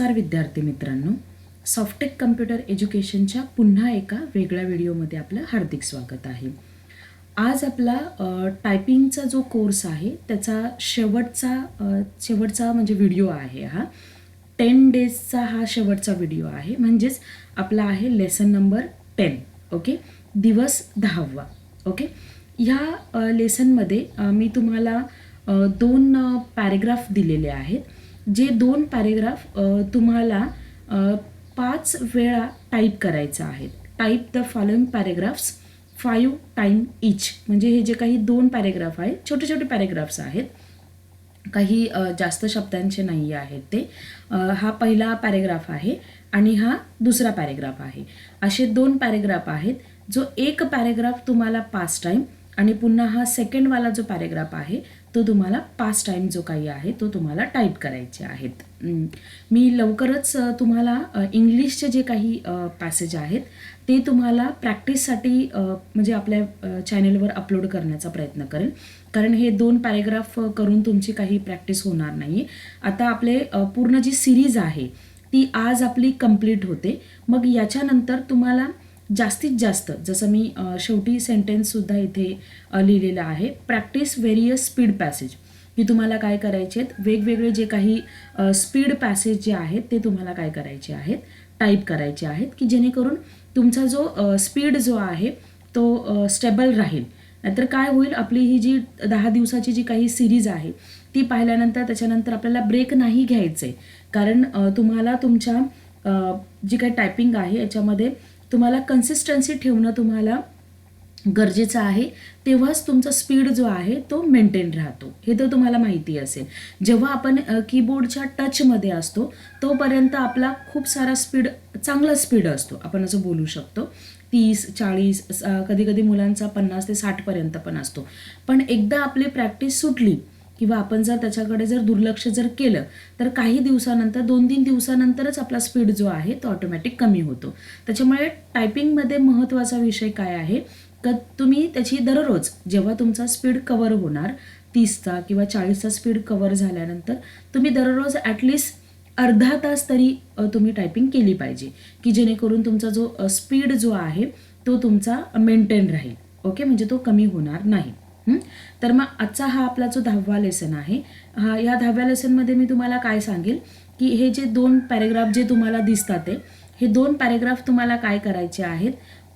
नमस्कार विद्यार्थी मित्रांनो. सॉफ्टेक कम्प्युटर एज्युकेशनच्या पुन्हा एका वेगळ्या व्हिडिओमध्ये आपलं हार्दिक स्वागत आहे. आज आपला टायपिंगचा जो कोर्स आहे त्याचा शेवटचा शेवटचा म्हणजे व्हिडिओ आहे हा. टेन डेजचा हा शेवटचा व्हिडिओ आहे. म्हणजेच आपला आहे लेसन नंबर टेन ओके दिवस दहावा ओके ह्या लेसनमध्ये मी तुम्हाला दोन पॅरेग्राफ दिलेले आहेत. जे दोन पॅरेग्राफ तुम्हाला पाच वेळा टाईप करायचं आहे type the following paragraphs five time each म्हणजे हे जे काही दोन पॅरेग्राफ आहेत छोटे छोटे पॅरेग्राफ्स आहेत. काही जास्त शब्दांचे नाही आहेत ते. हा पहिला पॅरेग्राफ आहे आणि हा दुसरा पॅरेग्राफ आहे. असे दोन पॅरेग्राफ आहेत जो एक पॅरेग्राफ तुम्हाला पाच टाईम आणि पुन्हा हा सेकंडवाला जो पॅरेग्राफ आहे तो तुम्हाला पाच टाईम जो काही आहे तो तुम्हाला टाईप करायचे आहेत. मी लवकरच तुम्हाला इंग्लिशचे जे काही पॅसेज आहेत ते तुम्हाला प्रॅक्टिससाठी म्हणजे आपल्या चॅनेलवर अपलोड करण्याचा प्रयत्न करेन. कारण हे दोन पॅरेग्राफ करून तुमची काही प्रॅक्टिस होणार नाही आता आपले पूर्ण जी सिरीज आहे ती आज आपली कंप्लीट होते. मग याच्यानंतर तुम्हाला जास्तीत जास्त जसं मी शेवटी सेंटेन्ससुद्धा इथे लिहिलेलं आहे प्रॅक्टिस व्हेरियस स्पीड पॅसेज की तुम्हाला काय करायचे आहेत? वेगवेगळे जे काही स्पीड पॅसेज जे आहेत ते तुम्हाला काय करायचे आहेत? टाईप करायचे आहेत की जेणेकरून तुमचा जो स्पीड जो आहे तो स्टेबल राहील. नाहीतर काय होईल? आपली ही जी दहा दिवसाची जी काही सिरीज आहे ती पाहिल्यानंतर त्याच्यानंतर आपल्याला ब्रेक नाही घ्यायचं. आहे कारण तुम्हाला तुमच्या जी काही टायपिंग आहे याच्यामध्ये तुम्हाला कन्सिस्टन्सी ठेवणं तुम्हाला गरजेचं आहे तेव्हाच तुमचा स्पीड जो आहे तो मेंटेन राहतो. हे तर तुम्हाला माहिती असेल. जेव्हा आपण कीबोर्डच्या टचमध्ये असतो तोपर्यंत आपला खूप सारा स्पीड चांगला स्पीड असतो. आपण असं बोलू शकतो. तीस चाळीस कधी कधी मुलांचा पन्नास ते साठपर्यंत पण असतो. पण एकदा आपली प्रॅक्टिस सुटली किंवा आपण जर त्याच्याकडे जर दुर्लक्ष जर केलं तर काही दिवसानंतर दोन तीन दिवसानंतरच आपला स्पीड जो आहे तो ऑटोमॅटिक कमी होतो. त्याच्यामुळे टायपिंगमध्ये महत्त्वाचा विषय काय आहे? का तुम्ही त्याची दररोज जेव्हा तुमचा स्पीड कवर होणार तीसचा किंवा चाळीसचा स्पीड कवर झाल्यानंतर तुम्ही दररोज ॲटलिस्ट अर्धा तास तरी तुम्ही टायपिंग केली पाहिजे. की जेणेकरून तुमचा जो स्पीड जो आहे तो तुमचा मेंटेन राहील. ओके म्हणजे तो कमी होणार नाही. तर मग आजचा हा आपला जो दहावा लेसन आहे हा या दहाव्या लेसनमध्ये मी तुम्हाला काय सांगेल की हे जे दोन पॅरेग्राफ जे तुम्हाला दिसतात ते हे दोन पॅरेग्राफ तुम्हाला काय करायचे आहेत?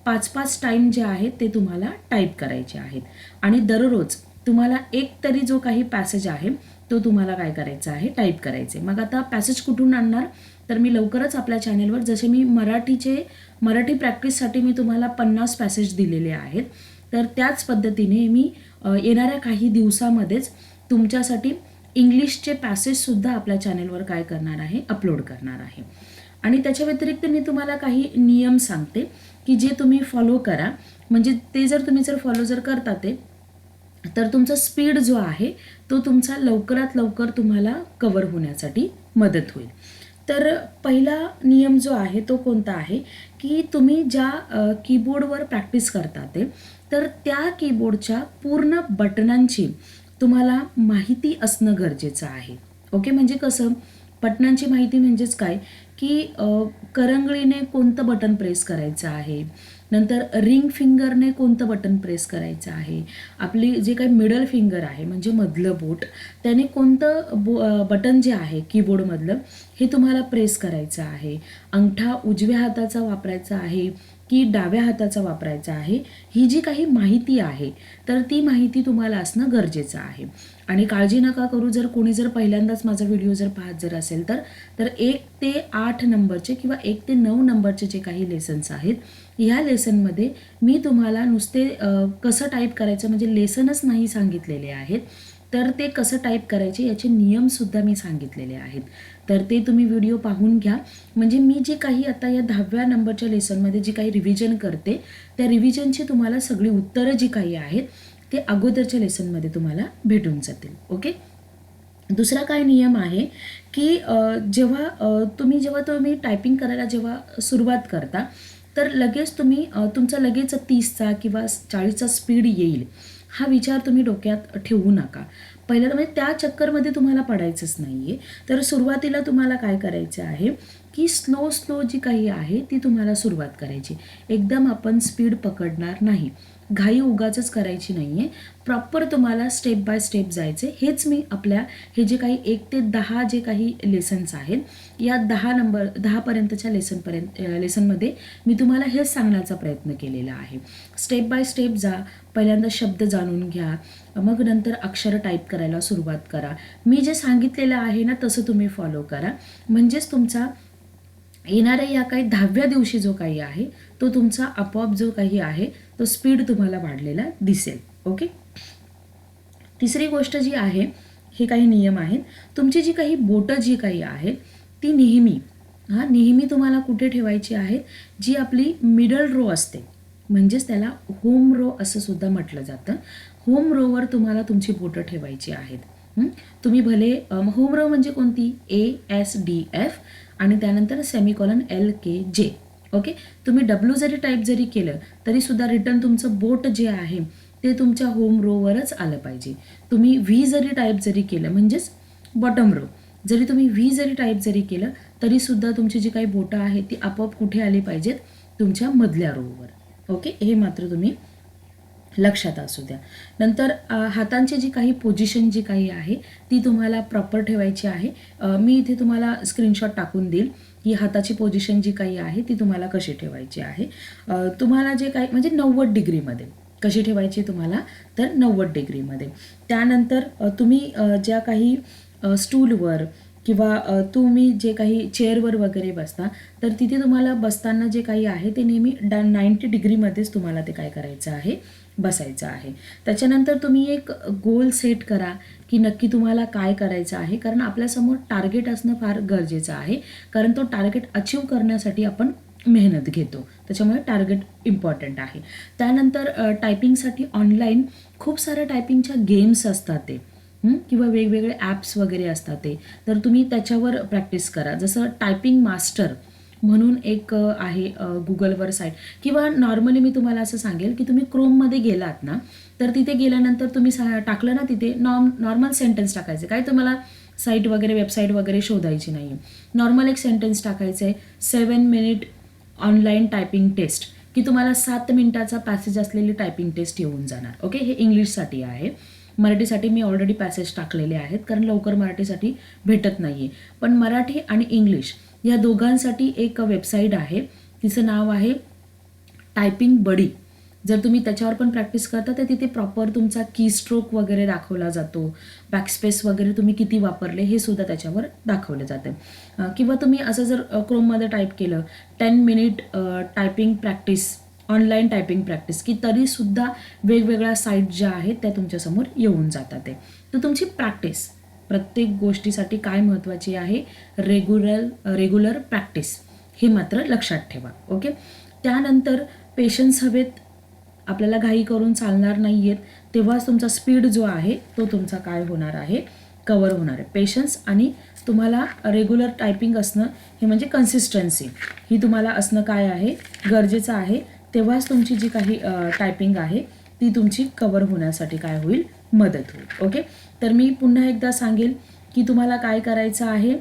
पाच पाच टाईम जे आहेत ते तुम्हाला टाईप करायचे आहेत. आणि दररोज तुम्हाला एक तरी जो काही पॅसेज आहे तो तुम्हाला काय करायचा आहे? टाईप करायचे. मग आता पॅसेज कुठून आणणार? तर मी लवकरच आपल्या चॅनेलवर जसे मी मराठीचे मराठी प्रॅक्टिससाठी मी तुम्हाला पन्नास पॅसेज दिलेले आहेत. तर त्याच पद्धतीने मी येणाऱ्या काही दिवसामध्येच तुमच्यासाठी इंग्लिशचे पॅसेजसुद्धा आपल्या चॅनेलवर काय करणार आहे अपलोड करणार आहे. आणि त्याच्या व्यतिरिक्त मी तुम्हाला काही नियम सांगते की जे तुम्ही फॉलो करा. म्हणजे ते जर तुम्ही जर फॉलो जर करता ते तर तुमचा स्पीड जो आहे तो तुमचा लवकरात लवकर तुम्हाला कवर होण्यासाठी मदत होईल. तर पहिला नियम जो आहे तो कोणता आहे? की तुम्ही ज्या कीबोर्डवर प्रॅक्टिस करता ते तर त्या कीबोर्डच्या पूर्ण बटनांची तुम्हाला माहिती असणं गरजेचं आहे. ओके? म्हणजे कसं? बटनांची माहिती म्हणजेच काय? की करंगळीने कोणतं बटन प्रेस करायचं आहे? नंतर रिंग फिंगरने कोणतं बटन प्रेस करायचं आहे? आपली जे काही मिडल फिंगर आहे म्हणजे मधलं बोट त्याने कोणतं बो बटन जे आहे कीबोर्डमधलं हे तुम्हाला प्रेस करायचं आहे. अंगठा उजव्या हाताचा वापरायचा आहे. की डाव्या हाताचा वापरायचा आहे. ही जी काही माहिती आहे तर ती माहिती तुम्हाला असणं गरजेचं आहे. आणि काळजी नका करू जर कोणी जर पहिल्यांदाच माझा व्हिडिओ जर पाहत जर असेल तर तर एक ते आठ नंबरचे किंवा एक ते नऊ नंबरचे जे काही लेसन्स आहेत ह्या लेसनमध्ये मी तुम्हाला नुसते कसं टाईप करायचं म्हणजे लेसनच नाही सांगितलेले आहेत. तर ते कसं टाईप करायचे याचे नियमसुद्धा मी सांगितलेले आहेत. तर ते तुम्ही व्हिडिओ पाहून घ्या. म्हणजे मी जे काही आता या दहाव्या नंबरच्या लेसनमध्ये जी काही रिव्हिजन करते त्या रिव्हिजनची तुम्हाला सगळी उत्तरं जी काही आहेत ते अगोदरच्या लेसनमध्ये तुम्हाला भेटून जातील. ओके दुसरा काय नियम आहे की जेव्हा तुम्ही जेव्हा तुम्ही टायपिंग करायला जेव्हा सुरुवात करता तर लगेच तुम्ही तुमचा लगेच तीसचा किंवा चाळीसचा स्पीड येईल. हा विचार तुम्ही डोक्यात ठेवू नका. पहिलं तर म्हणजे त्या चक्करमध्ये तुम्हाला पडायचंच नाही आहे तर सुरुवातीला तुम्हाला काय करायचं आहे की स्लो स्लो जी काही आहे ती तुम्हाला सुरुवात करायची. एकदम आपण स्पीड पकडणार नाही. घाई उगाचच करायची नाही आहे प्रॉपर तुम्हाला स्टेप बाय स्टेप जायचे हेच मी आपल्या हे जे काही एक ते दहा जे काही लेसन्स आहेत या दहा नंबर दहापर्यंतच्या लेसनपर्यंत लेसनमध्ये मी तुम्हाला हेच सांगण्याचा प्रयत्न केलेला आहे. स्टेप बाय स्टेप जा. पहिल्यांदा शब्द जाणून घ्या. मग नंतर अक्षर टाईप करायला सुरुवात करा. मी जे सांगितलेलं आहे ना तसं तुम्ही फॉलो करा. म्हणजेच तुमचा येणाऱ्या या काही दहाव्या दिवशी जो काही आहे तो तुमचा आपोआप जो काही आहे तो स्पीड तुम्हाला वाढलेला दिसेल. ओके तिसरी गोष्ट जी आहे हे काही नियम आहेत. तुमची जी काही बोटं जी काही आहेत ती नेहमी हां नेहमी तुम्हाला कुठे ठेवायची आहेत जी आपली मिडल रो असते. म्हणजेच त्याला होम रो असं सुद्धा म्हटलं जातं. होम रोवर तुम्हाला तुमची बोटं ठेवायची आहेत. तुम्ही भले होम रो म्हणजे कोणती? ए एस डी एफ आणि त्यानंतर सेमिकॉलन एल के जे ओके? तुम्ही डब्ल्यू जरी टाईप जरी केलं तरीसुद्धा रिटर्न तुमचं बोट जे आहे ते तुमच्या होम रोवरच आलं पाहिजे. तुम्ही व्ही जरी टाईप जरी केलं म्हणजेच बॉटम रो जरी तुम्ही व्ही जरी टाईप जरी केलं तरीसुद्धा तुमची जी काही बोटं आहेत ती आपोआप कुठे आली पाहिजेत? तुमच्या मधल्या रोवर ओके? हे मात्र तुम्ही लक्षात असू द्या. नंतर हातांची जी काही पोझिशन जी काही आहे ती तुम्हाला प्रॉपर ठेवायची आहे. मी इथे तुम्हाला स्क्रीनशॉट टाकून देईल. ही हाताची पोझिशन जी काही आहे ती तुम्हाला कशी ठेवायची आहे? तुम्हाला जे काही म्हणजे नव्वद डिग्रीमध्ये कशी ठेवायची तुम्हाला? तर नव्वद डिग्रीमध्ये. त्यानंतर तुम्ही ज्या काही स्टूलवर किंवा तुम्ही जे काही चेअरवर वगैरे बसता तर तिथे तुम्हाला बसताना जे काही आहे ते नेहमी डा नाईंटी डिग्रीमध्येच तुम्हाला ते काय करायचं आहे? बसायचं आहे. त्याच्यानंतर तुम्ही एक गोल सेट करा की नक्की तुम्हाला काय करायचं आहे. कारण आपल्यासमोर टार्गेट असणं फार गरजेचं आहे. कारण तो टार्गेट अचीव करण्यासाठी आपण मेहनत घेतो. त्याच्यामुळे टार्गेट इम्पॉर्टंट आहे. त्यानंतर टायपिंगसाठी ऑनलाईन खूप साऱ्या टायपिंगच्या गेम्स असतात ते. किंवा वेगवेगळे ॲप्स वगैरे असतात ते. तर तुम्ही त्याच्यावर प्रॅक्टिस करा. जसं टायपिंग मास्टर म्हणून एक आहे गुगलवर साईट किंवा नॉर्मली मी तुम्हाला असं सांगेल की तुम्ही क्रोममध्ये गेलात ना तर तिथे गेल्यानंतर तुम्ही सा टाकलं ना तिथे नॉम नॉर्मल सेंटेन्स टाकायचे. काय तुम्हाला साईट वगैरे वेबसाईट वगैरे शोधायची नाही आहे नॉर्मल एक सेंटेन्स टाकायचं आहे seven minute online typing test की तुम्हाला सात मिनिटाचा पॅसेज असलेली टायपिंग टेस्ट येऊन जाणार. ओके हे इंग्लिशसाठी आहे. मराठीसाठी मी ऑलरेडी पॅसेज टाकलेले आहेत कारण लवकर मराठीसाठी भेटत नाही आहे पण मराठी आणि इंग्लिश या दोघांसाठी एक वेबसाईट आहे. तिचं नाव आहे टायपिंग बडी जर तुम्ही त्याच्यावर पण प्रॅक्टिस करता तर तिथे प्रॉपर तुमचा की स्ट्रोक वगैरे दाखवला जातो. बॅकस्पेस वगैरे तुम्ही किती वापरले हे सुद्धा त्याच्यावर दाखवलं जातं. किंवा तुम्ही असं जर क्रोममध्ये टाईप केलं ten minute typing practice online typing practice की तरीसुद्धा वेगवेगळ्या साईट ज्या आहेत त्या तुमच्यासमोर येऊन जातात ते. तर तुमची प्रॅक्टिस प्रत्येक गोष्टीसाठी काय महत्त्वाची आहे? रेग्युलर रेग्युलर प्रॅक्टिस हे मात्र लक्षात ठेवा ओके त्यानंतर पेशन्स हवेत. आपल्याला घाई करून चालणार नाही आहेत तेव्हाच तुमचा स्पीड जो आहे तो तुमचा काय होणार आहे? कवर होणार आहे. पेशन्स आणि तुम्हाला रेग्युलर टायपिंग असणं हे म्हणजे कन्सिस्टन्सी ही तुम्हाला असणं काय आहे? गरजेचं आहे. तेव्हाच तुमची जी काही टायपिंग आहे ती तुमची कवर होण्यासाठी काय होईल? मदत होईल. ओके तर मी पुन्हा एकदा सांगेल की तुम्हाला काय करायचं आहे?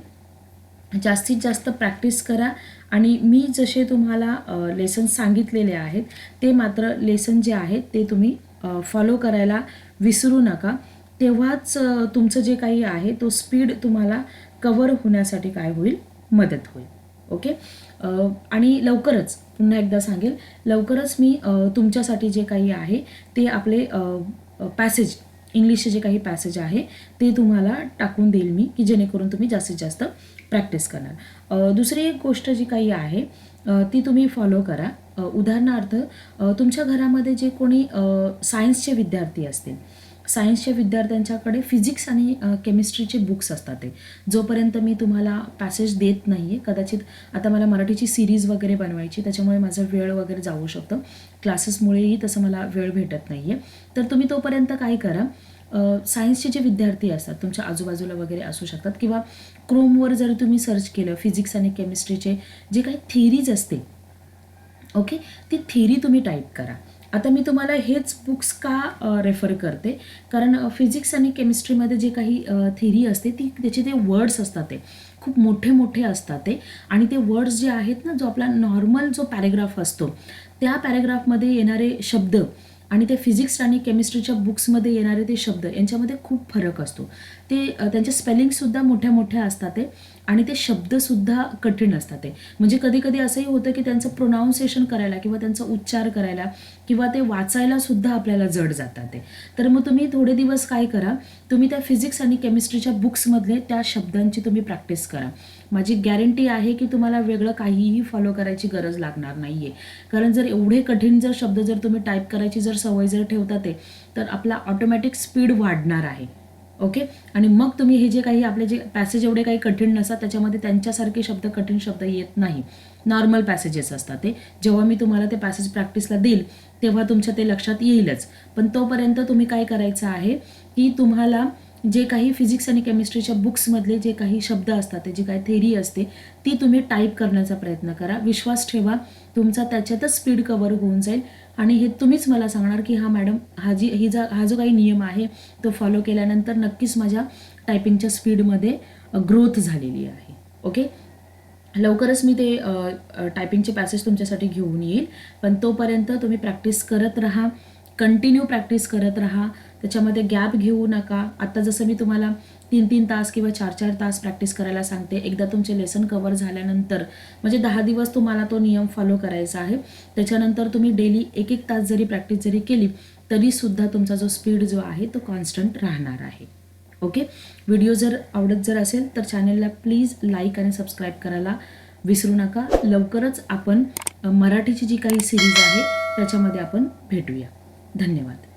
जास्तीत जास्त प्रॅक्टिस करा आणि मी जसे तुम्हाला लेसन सांगितलेले आहेत ते मात्र लेसन जे आहेत ते तुम्ही फॉलो करायला विसरू नका. तेव्हाच तुमचं जे काही आहे तो स्पीड तुम्हाला कवर होण्यासाठी काय होईल? मदत होईल. ओके आणि लवकरच पुन्हा एकदा सांगेल. लवकरच मी तुमच्यासाठी जे काही आहे ते आपले पॅसेज इंग्लिशचे जे काही पॅसेज आहे ते तुम्हाला टाकून देईल मी की जेणेकरून तुम्ही जास्तीत जास्त प्रॅक्टिस करणार. दुसरी एक गोष्ट जी काही आहे ती तुम्ही फॉलो करा. उदाहरणार्थ तुमच्या घरामध्ये जे कोणी सायन्सचे विद्यार्थी असतील सायन्सच्या विद्यार्थ्यांच्याकडे फिजिक्स आणि केमिस्ट्रीचे बुक्स असतात ते. जोपर्यंत मी तुम्हाला पॅसेज देत नाही आहे कदाचित आता मला मराठीची सिरीज वगैरे बनवायची त्याच्यामुळे माझा वेळ वगैरे जाऊ शकतो. क्लासेसमुळेही तसं मला वेळ भेटत नाही आहे तर तुम्ही तोपर्यंत काय करा सायन्सचे जे विद्यार्थी असतात तुमच्या आजूबाजूला वगैरे असू शकतात किंवा क्रोमवर जर तुम्ही सर्च केलं फिजिक्स आणि केमिस्ट्रीचे जे काही थिरीज असते ओके ती थेरी तुम्ही टाईप करा. आता मी तुम्हाला हेच बुक्स का रेफर करते? कारण फिजिक्स आणि केमिस्ट्रीमध्ये जे काही थेरी असते ती त्याचे ते वर्ड्स असतात ते. खूप मोठे मोठे असतात ते. आणि ते वर्ड्स जे आहेत ना जो आपला नॉर्मल जो पॅरेग्राफ असतो त्या पॅरेग्राफमध्ये येणारे शब्द आणि ते फिजिक्स आणि केमिस्ट्रीच्या बुक्समध्ये येणारे ते शब्द यांच्यामध्ये खूप फरक असतो. ते त्यांचे स्पेलिंगसुद्धा मोठ्या मोठ्या असतात ते. आणि ते शब्दसुद्धा कठीण असतात ते. म्हणजे कधी कधी असंही होतं की त्यांचं प्रोनाऊन्सिएशन करायला किंवा त्यांचा उच्चार करायला किंवा ते वाचायला सुद्धा आपल्याला जड जातात ते. तर मग तुम्ही थोडे दिवस काय करा तुम्ही त्या फिजिक्स आणि केमिस्ट्रीच्या बुक्समधले त्या शब्दांची तुम्ही प्रॅक्टिस करा. माझी गॅरंटी आहे की तुम्हाला वेगळं काहीही फॉलो करायची गरज लागणार नाही आहे कारण जर एवढे कठीण जर शब्द जर तुम्ही टाईप करायची जर सवय जर ठेवता ते तर आपला ऑटोमॅटिक स्पीड वाढणार आहे. ओके? आणि मग तुम्ही हे जे काही आपले जे पॅसेज एवढे काही कठीण नसतात त्याच्यामध्ये त्यांच्यासारखे शब्द कठीण शब्द येत नाही. नॉर्मल पॅसेजेस असतात ते. जेव्हा मी तुम्हाला ते पॅसेज प्रॅक्टिसला देईल तेव्हा तुमच्या ते लक्षात येईलच. पण तोपर्यंत तुम्ही काय करायचं आहे की तुम्हाला जे काही फिजिक्स आणि केमिस्ट्रीच्या बुक्समधले जे काही शब्द असतात ते जी काही थेरी असते ती तुम्ही टाईप करण्याचा प्रयत्न करा. विश्वास ठेवा तुमचा त्याच्यातच स्पीड कवर होऊन जाईल. आणि हे तुम्हीच मला सांगणार की हा मॅडम हा जी ही जा हा जो काही नियम आहे तो फॉलो केल्यानंतर नक्कीच माझ्या टायपिंगच्या स्पीडमध्ये ग्रोथ झालेली आहे. ओके लवकरच मी ते टायपिंगचे पॅसेज तुमच्यासाठी घेऊन येईल. पण तोपर्यंत तुम्ही प्रॅक्टिस करत राहा. कंटिन्यू प्रॅक्टिस करत राहा. त्याच्यामध्ये गॅप घेऊ नका. आत्ता जसं मी तुम्हाला तीन तीन तास किंवा चार चार तास प्रॅक्टिस करायला सांगते. एकदा तुमचे लेसन कवर झाल्यानंतर म्हणजे दहा दिवस तुम्हाला तो नियम फॉलो करायचा आहे. त्याच्यानंतर तुम्ही डेली एक एक तास जरी प्रॅक्टिस जरी केली तरीसुद्धा तुमचा जो स्पीड जो आहे तो कॉन्स्टंट राहणार आहे. ओके व्हिडिओ जर आवडत जर असेल तर चॅनलला प्लीज लाईक आणि सबस्क्राईब करायला विसरू नका. लवकरच आपण मराठीची जी काही सिरीज आहे त्याच्यामध्ये आपण भेटूया. धन्यवाद.